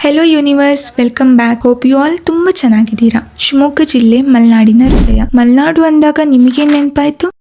Hello universe welcome back hope you all ತುಂಬಾ ಚೆನ್ನಾಗಿದ್ದೀರಾ? ಶಿವಮೊಗ್ಗ ಜಿಲ್ಲೆ ಮಲೆನಾಡಿನ ಹೃದಯ. ಮಲೆನಾಡು ಅಂದಾಗ ನಿಮಗೇನು ನೆನಪಾಯ್ತು?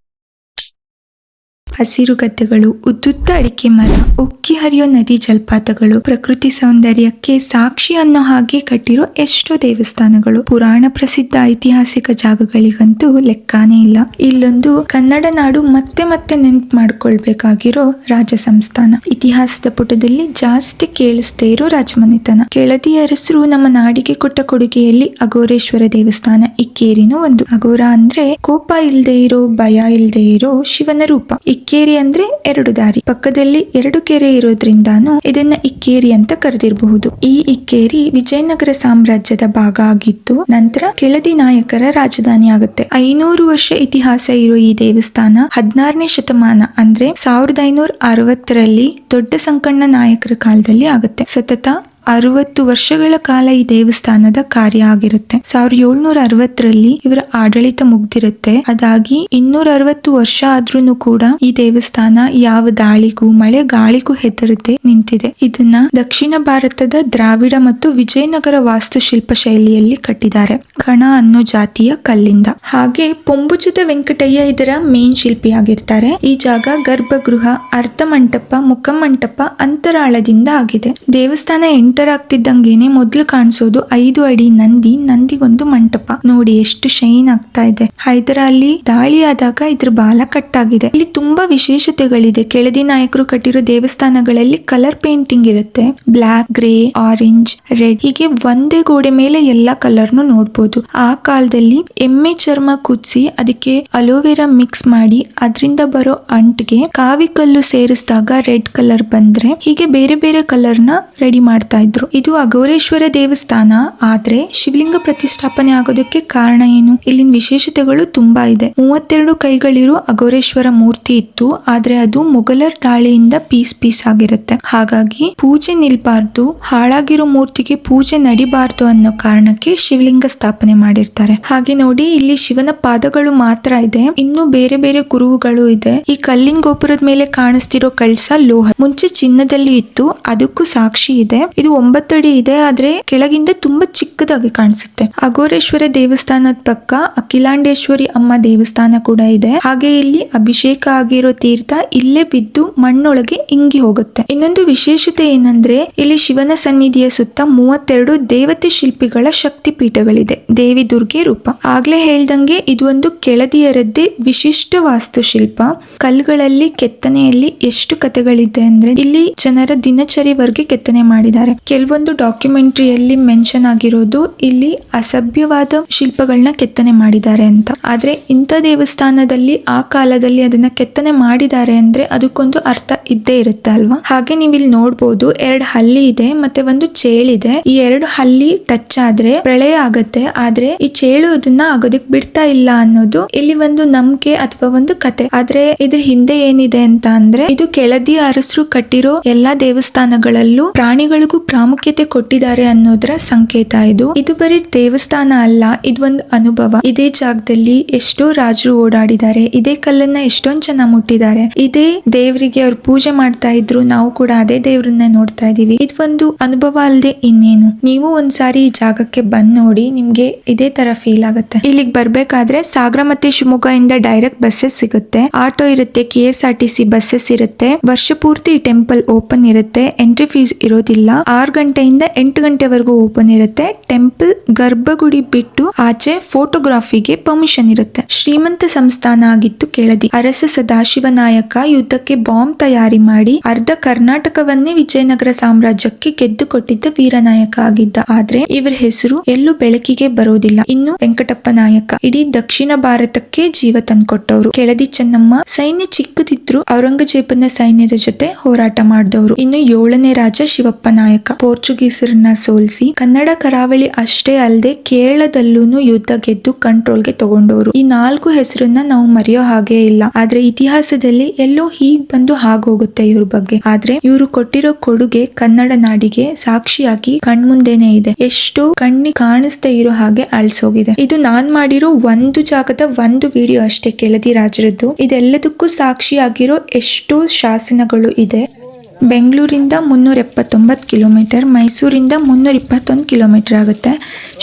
ಹಸಿರು ಗದ್ದೆಗಳು, ಉದ್ದುದ್ದ ಅಡಿಕೆ ಮರ, ಉಕ್ಕಿ ಹರಿಯೋ ನದಿ ಜಲಪಾತಗಳು, ಪ್ರಕೃತಿ ಸೌಂದರ್ಯಕ್ಕೆ ಸಾಕ್ಷಿ ಅನ್ನೋ ಹಾಗೆ ಕಟ್ಟಿರೋ ಎಷ್ಟೋ ದೇವಸ್ಥಾನಗಳು. ಪುರಾಣ ಪ್ರಸಿದ್ಧ ಐತಿಹಾಸಿಕ ಜಾಗಗಳಿಗಂತೂ ಲೆಕ್ಕಾನೇ ಇಲ್ಲ. ಇಲ್ಲೊಂದು ಕನ್ನಡ ನಾಡು ಮತ್ತೆ ಮತ್ತೆ ನೆನ್ಪ್ ಮಾಡ್ಕೊಳ್ಬೇಕಾಗಿರೋ ರಾಜ ಸಂಸ್ಥಾನ ಇತಿಹಾಸದ ಪುಟದಲ್ಲಿ ಜಾಸ್ತಿ ಕೇಳಿಸ್ದೇ ಇರೋ ರಾಜಮನೆತನ. ಕೆಳದಿ ಅರಸರು ನಮ್ಮ ನಾಡಿಗೆ ಕೊಟ್ಟ ಕೊಡುಗೆಯಲ್ಲಿ ಅಗೋರೇಶ್ವರ ದೇವಸ್ಥಾನ, ಇಕ್ಕೇರಿನೂ ಒಂದು. ಅಗೋರ ಅಂದ್ರೆ ಕೋಪ ಇಲ್ದೇ ಇರೋ, ಭಯ ಇಲ್ದೇ ಇರೋ ಶಿವನ ರೂಪ. ಇಕ್ಕೇರಿ ಅಂದ್ರೆ ಎರಡು ದಾರಿ. ಪಕ್ಕದಲ್ಲಿ ಎರಡು ಕೆರೆ ಇರೋದ್ರಿಂದಾನು ಇದನ್ನ ಇಕ್ಕೇರಿ ಅಂತ ಕರೆದಿರಬಹುದು. ಈ ಇಕ್ಕೇರಿ ವಿಜಯನಗರ ಸಾಮ್ರಾಜ್ಯದ ಭಾಗ ಆಗಿತ್ತು ನಂತರ ಕೆಳದಿ ನಾಯಕರ ರಾಜಧಾನಿ ಆಗುತ್ತೆ. ಐನೂರು ವರ್ಷ ಇತಿಹಾಸ ಇರೋ ಈ ದೇವಸ್ಥಾನ ಹದಿನಾರನೇ ಶತಮಾನ ಅಂದ್ರೆ ಸಾವಿರದ ಐನೂರ ಅರವತ್ತರಲ್ಲಿ ದೊಡ್ಡ ಸಂಕಣ್ಣ ನಾಯಕರ ಕಾಲದಲ್ಲಿ ಆಗುತ್ತೆ. ಸತತ ಅರವತ್ತು ವರ್ಷಗಳ ಕಾಲ ಈ ದೇವಸ್ಥಾನದ ಕಾರ್ಯ ಆಗಿರುತ್ತೆ. ಸಾವಿರದ ಏಳ್ನೂರ ಅರವತ್ತರಲ್ಲಿ ಇವರ ಆಡಳಿತ ಮುಗ್ದಿರುತ್ತೆ. ಅದಾಗಿ ಇನ್ನೂರ ಅರವತ್ತು ವರ್ಷ ಆದ್ರೂ ಕೂಡ ಈ ದೇವಸ್ಥಾನ ಯಾವ ದಾಳಿಗೂ ಮಳೆ ಗಾಳಿಗೂ ಹೆದರದೆ ನಿಂತಿದೆ. ಇದನ್ನ ದಕ್ಷಿಣ ಭಾರತದ ದ್ರಾವಿಡ ಮತ್ತು ವಿಜಯನಗರ ವಾಸ್ತುಶಿಲ್ಪ ಶೈಲಿಯಲ್ಲಿ ಕಟ್ಟಿದ್ದಾರೆ. ಕಣ ಅನ್ನೋ ಜಾತಿಯ ಕಲ್ಲಿಂದ. ಹಾಗೆ ಪೊಂಬುಜದ ವೆಂಕಟಯ್ಯ ಇದರ ಮೇನ್ ಶಿಲ್ಪಿಯಾಗಿರ್ತಾರೆ. ಈ ಜಾಗ ಗರ್ಭಗೃಹ ಅರ್ಧ ಮಂಟಪ ಮುಖಮಂಟಪ, ಅಂತರಾಳದಿಂದ ಆಗಿದೆ. ದೇವಸ್ಥಾನ ಎಂಟರ್ ಆಗ್ತಿದ್ದಂಗೆನೆ ಮೊದ್ಲು ಕಾಣಿಸೋದು ಐದು ಅಡಿ ನಂದಿ ನಂದಿಗೊಂದು ಮಂಟಪ. ನೋಡಿ ಎಷ್ಟು ಶೈನ್ ಆಗ್ತಾ ಇದೆ. ಹೈದರಾಲಿ ದಾಳಿ ಆದಾಗ ಇದ್ರ ಬಾಲ ಕಟ್ಟಾಗಿದೆ. ಇಲ್ಲಿ ತುಂಬಾ ವಿಶೇಷತೆಗಳಿದೆ. ಕೆಳದಿ ನಾಯಕರು ಕಟ್ಟಿರೋ ದೇವಸ್ಥಾನಗಳಲ್ಲಿ ಕಲರ್ ಪೇಂಟಿಂಗ್ ಇರುತ್ತೆ. ಬ್ಲಾಕ್, ಗ್ರೇ, ಆರೆಂಜ್, ರೆಡ್ ಹೀಗೆ ಒಂದೇ ಗೋಡೆ ಮೇಲೆ ಎಲ್ಲಾ ಕಲರ್ನು ನೋಡ್ಬೋದು. ಆ ಕಾಲದಲ್ಲಿ ಎಮ್ಮೆ ಚರ್ಮ ಕುದಿಸಿ ಅದಕ್ಕೆ ಅಲೋವೆರಾ ಮಿಕ್ಸ್ ಮಾಡಿ ಅದರಿಂದ ಬರೋ ಅಂಟ್ಗೆ ಕಾವಿ ಕಲ್ಲು ಸೇರಿಸಿದಾಗ ರೆಡ್ ಕಲರ್ ಬಂದ್ರೆ ಹೀಗೆ ಬೇರೆ ಬೇರೆ ಕಲರ್ನ ರೆಡಿ ಮಾಡ್ತಾ ಇದ್ರು. ಇದು ಅಘೋರೇಶ್ವರ ದೇವಸ್ಥಾನ. ಆದ್ರೆ ಶಿವಲಿಂಗ ಪ್ರತಿಷ್ಠಾಪನೆ ಆಗೋದಕ್ಕೆ ಕಾರಣ ಏನು? ಇಲ್ಲಿನ ವಿಶೇಷತೆಗಳು ತುಂಬಾ ಇದೆ. ಮೂವತ್ತೆರಡು ಕೈಗಳಿರೋ ಅಘೋರೇಶ್ವರ ಮೂರ್ತಿ ಇತ್ತು. ಆದ್ರೆ ಅದು ಮೊಘಲರ್ ದಾಳಿಯಿಂದ ಪೀಸ್ ಪೀಸ್ ಆಗಿರುತ್ತೆ. ಹಾಗಾಗಿ ಪೂಜೆ ನಿಲ್ಬಾರ್ದು, ಹಾಳಾಗಿರೋ ಮೂರ್ತಿಗೆ ಪೂಜೆ ನಡಿಬಾರ್ದು ಅನ್ನೋ ಕಾರಣಕ್ಕೆ ಶಿವಲಿಂಗ ಸ್ಥಾಪನೆ ಮಾಡಿರ್ತಾರೆ. ಹಾಗೆ ನೋಡಿ, ಇಲ್ಲಿ ಶಿವನ ಪಾದಗಳು ಮಾತ್ರ ಇದೆ. ಇನ್ನು ಬೇರೆ ಬೇರೆ ಗುರುಗಳು ಇದೆ. ಈ ಕಲ್ಲಿನ ಗೋಪುರದ ಮೇಲೆ ಕಾಣಿಸ್ತಿರೋ ಕಳಸ ಲೋಹ. ಮುಂಚೆ ಚಿನ್ನದಲ್ಲಿ ಇತ್ತು. ಅದಕ್ಕೂ ಸಾಕ್ಷಿ ಇದೆ. ಇದು ಒಂಬತ್ತಡಿ ಇದೆ, ಆದ್ರೆ ಕೆಳಗಿಂದ ತುಂಬಾ ಚಿಕ್ಕದಾಗಿ ಕಾಣಿಸುತ್ತೆ. ಅಘೋರೇಶ್ವರ ದೇವಸ್ಥಾನದ ಪಕ್ಕ ಅಖಿಲಾಂಡೇಶ್ವರಿ ಅಮ್ಮ ದೇವಸ್ಥಾನ ಕೂಡ ಇದೆ. ಹಾಗೆ ಇಲ್ಲಿ ಅಭಿಷೇಕ ಆಗಿರೋ ತೀರ್ಥ ಇಲ್ಲೇ ಬಿದ್ದು ಮಣ್ಣೊಳಗೆ ಇಂಗಿ ಹೋಗುತ್ತೆ. ಇನ್ನೊಂದು ವಿಶೇಷತೆ ಏನಂದ್ರೆ, ಇಲ್ಲಿ ಶಿವನ ಸನ್ನಿಧಿಯ ಸುತ್ತ ಮೂವತ್ತೆರಡು ದೇವತೆ ಶಿಲ್ಪಿಗಳ ಶಕ್ತಿ ಪೀಠಗಳಿದೆ. ದೇವಿ ದುರ್ಗೆ ರೂಪ. ಆಗ್ಲೇ ಹೇಳ್ದಂಗೆ ಇದು ಒಂದು ಕೆಳದಿಯರದ್ದೇ ವಿಶಿಷ್ಟ ವಾಸ್ತುಶಿಲ್ಪ. ಕಲ್ಲುಗಳಲ್ಲಿ ಕೆತ್ತನೆಯಲ್ಲಿ ಎಷ್ಟು ಕಥೆಗಳಿದೆ ಅಂದ್ರೆ, ಇಲ್ಲಿ ಜನರ ದಿನಚರಿ ವರ್ಗೆ ಕೆತ್ತನೆ ಮಾಡಿದ್ದಾರೆ. ಕೆಲವೊಂದು ಡಾಕ್ಯುಮೆಂಟ್ರಿಯಲ್ಲಿ ಮೆನ್ಷನ್ ಆಗಿರೋದು ಇಲ್ಲಿ ಅಸಭ್ಯವಾದ ಶಿಲ್ಪಗಳನ್ನ ಕೆತ್ತನೆ ಮಾಡಿದ್ದಾರೆ ಅಂತ. ಆದ್ರೆ ಇಂಥ ದೇವಸ್ಥಾನದಲ್ಲಿ ಆ ಕಾಲದಲ್ಲಿ ಅದನ್ನ ಕೆತ್ತನೆ ಮಾಡಿದ್ದಾರೆ ಅಂದ್ರೆ ಅದಕ್ಕೊಂದು ಅರ್ಥ ಇದ್ದೇ ಇರುತ್ತೆ ಅಲ್ವಾ? ಹಾಗೆ ನೀವು ಇಲ್ಲಿ ನೋಡ್ಬೋದು ಎರಡು ಹಲ್ಲಿ ಇದೆ ಮತ್ತೆ ಒಂದು ಚೇಳಿದೆ. ಈ ಎರಡು ಹಲ್ಲಿ ಟಚ್ ಆದ್ರೆ ಪ್ರಳಯ ಆಗತ್ತೆ. ಆದ್ರೆ ಈ ಚೇಳು ಅದನ್ನ ಆಗೋದಕ್ ಬಿಡ್ತಾ ಇಲ್ಲ ಅನ್ನೋದು ಇಲ್ಲಿ ಒಂದು ನಂಬಿಕೆ ಅಥವಾ ಒಂದು ಕತೆ. ಆದ್ರೆ ಇದ್ರ ಹಿಂದೆ ಏನಿದೆ ಅಂತ ಅಂದ್ರೆ ಇದು ಕೆಳದಿ ಅರಸರು ಕಟ್ಟಿರೋ ಎಲ್ಲಾ ದೇವಸ್ಥಾನಗಳಲ್ಲೂ ಪ್ರಾಣಿಗಳಿಗೂ ಪ್ರಾಮುಖ್ಯತೆ ಕೊಟ್ಟಿದ್ದಾರೆ ಅನ್ನೋದ್ರ ಸಂಕೇತ ಇದು. ಇದು ಬರೀ ದೇವಸ್ಥಾನ ಅಲ್ಲ ಇದು ಒಂದು ಅನುಭವ. ಇದೇ ಜಾಗದಲ್ಲಿ ಎಷ್ಟೋ ರಾಜರು ಓಡಾಡಿದ್ದಾರೆ. ಇದೇ ಕಲ್ಲನ್ನ ಎಷ್ಟೊಂದ್ ಜನ ಮುಟ್ಟಿದ್ದಾರೆ. ಇದೇ ದೇವರಿಗೆ ಅವ್ರು ಪೂಜೆ ಮಾಡ್ತಾ ಇದ್ರು, ನಾವು ಕೂಡ ಅದೇ ದೇವ್ರನ್ನ ನೋಡ್ತಾ ಇದೀವಿ. ಇದು ಒಂದು ಅನುಭವ ಅಲ್ಲದೆ ಇನ್ನೇನು? ನೀವು ಒಂದ್ಸಾರಿ ಈ ಜಾಗಕ್ಕೆ ಬಂದ್ ನೋಡಿ, ನಿಮ್ಗೆ ಇದೇ ತರ ಫೀಲ್ ಆಗುತ್ತೆ. ಇಲ್ಲಿಗೆ ಬರ್ಬೇಕಾದ್ರೆ ಸಾಗರ ಮತ್ತೆ ಶಿವಮೊಗ್ಗ ಇಂದ ಡೈರೆಕ್ಟ್ ಬಸ್ಸಸ್ ಸಿಗುತ್ತೆ. ಆಟೋ ಇರುತ್ತೆ K S R T C buses ಇರುತ್ತೆ. ವರ್ಷ ಪೂರ್ತಿ ಟೆಂಪಲ್ ಓಪನ್ ಇರುತ್ತೆ. ಎಂಟ್ರಿ ಫೀಸ್ ಇರೋದಿಲ್ಲ. ಆರು ಗಂಟೆಯಿಂದ ಎಂಟು ಗಂಟೆವರೆಗೂ ಓಪನ್ ಇರುತ್ತೆ. ಟೆಂಪಲ್ ಗರ್ಭಗುಡಿ ಬಿಟ್ಟು ಆಚೆ ಫೋಟೋಗ್ರಾಫಿಗೆ ಪರ್ಮಿಷನ್ ಇರುತ್ತೆ. ಶ್ರೀಮಂತ ಸಂಸ್ಥಾನ ಆಗಿತ್ತು ಕೆಳದಿ. ಅರಸ ಸದಾಶಿವ ನಾಯಕ ಯುದ್ಧಕ್ಕೆ ಬಾಂಬ್ ತಯಾರಿ ಮಾಡಿ ಅರ್ಧ ಕರ್ನಾಟಕವನ್ನೇ ವಿಜಯನಗರ ಸಾಮ್ರಾಜ್ಯಕ್ಕೆ ಗೆದ್ದು ಕೊಟ್ಟಿದ್ದ ವೀರನಾಯಕ ಆಗಿದ್ದ. ಆದ್ರೆ ಇವರ ಹೆಸರು ಎಲ್ಲೂ ಬೆಳಕಿಗೆ ಬರೋದಿಲ್ಲ. ಇನ್ನು ವೆಂಕಟಪ್ಪ ನಾಯಕ ಇಡೀ ದಕ್ಷಿಣ ಭಾರತಕ್ಕೆ ಜೀವ ತಂದ್ಕೊಟ್ಟವರು. ಕೆಳದಿ ಚೆನ್ನಮ್ಮ, ಸೈನ್ಯ ಚಿಕ್ಕದಿದ್ರು, ಔರಂಗಜೇಬನ ಸೈನ್ಯದ ಜೊತೆ ಹೋರಾಟ ಮಾಡಿದವರು. ಇನ್ನು ಏಳನೇ ರಾಜ ಶಿವಪ್ಪ ನಾಯಕ. ಪೋರ್ಚುಗೀಸರನ್ನ ಸೋಲಿಸಿ ಕನ್ನಡ ಕರಾವಳಿ ಅಷ್ಟೇ ಅಲ್ಲದೆ ಕೇರಳದಲ್ಲೂ ಯುದ್ಧ ಗೆದ್ದು ಕಂಟ್ರೋಲ್ಗೆ ತಗೊಂಡವರು ಈ ನಾಲ್ಕು ಹೆಸರನ್ನ ನಾವು ಮರೆಯೋ ಹಾಗೆ ಇಲ್ಲ. ಆದ್ರೆ ಇತಿಹಾಸದಲ್ಲಿ ಎಲ್ಲೋ ಹೀಗ್ ಬಂದು ಹಾಗೋಗುತ್ತೆ ಇವ್ರ ಬಗ್ಗೆ. ಆದ್ರೆ ಇವರು ಕೊಟ್ಟಿರೋ ಕೊಡುಗೆ ಕನ್ನಡ ನಾಡಿಗೆ ಸಾಕ್ಷಿಯಾಗಿ ಕಣ್ಮುಂದೆನೆ ಇದೆ. ಎಷ್ಟೋ ಕಣ್ಣಿ ಕಾಣಿಸ್ತಾ ಇರೋ ಹಾಗೆ ಅಳ್ಸೋಗಿದೆ. ಇದು ನಾನ್ ಮಾಡಿರೋ ಒಂದು ಜಾಗದ ಒಂದು ವಿಡಿಯೋ ಅಷ್ಟೇ, ಕೆಳದಿ ರಾಜರದ್ದು. ಇದೆಲ್ಲದಕ್ಕೂ ಸಾಕ್ಷಿಯಾಗಿರೋ ಎಷ್ಟೋ ಶಾಸನಗಳು ಇದೆ. ಬೆಂಗಳೂರಿಂದ ಮುನ್ನೂರ ಎಪ್ಪತ್ತೊಂಬತ್ತು ಕಿಲೋಮೀಟರ್, ಮೈಸೂರಿಂದ ಮುನ್ನೂರ ಇಪ್ಪತ್ತೊಂದು ಕಿಲೋಮೀಟರ್ ಆಗುತ್ತೆ.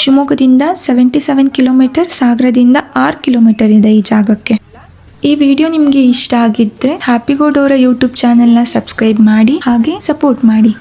ಶಿವಮೊಗ್ಗದಿಂದ ಸೆವೆಂಟಿ ಸೆವೆನ್ ಕಿಲೋಮೀಟರ್, ಸಾಗರದಿಂದ ಆರು ಕಿಲೋಮೀಟರ್ ಇದೆ ಈ ಜಾಗಕ್ಕೆ. ಈ ವಿಡಿಯೋ ನಿಮಗೆ ಇಷ್ಟ ಆಗಿದ್ದರೆ ಹ್ಯಾಪಿ ಗೋಡ್ ಅವರ ಯೂಟ್ಯೂಬ್ ಚಾನೆಲ್ನ ಸಬ್ಸ್ಕ್ರೈಬ್ ಮಾಡಿ, ಹಾಗೆ ಸಪೋರ್ಟ್ ಮಾಡಿ.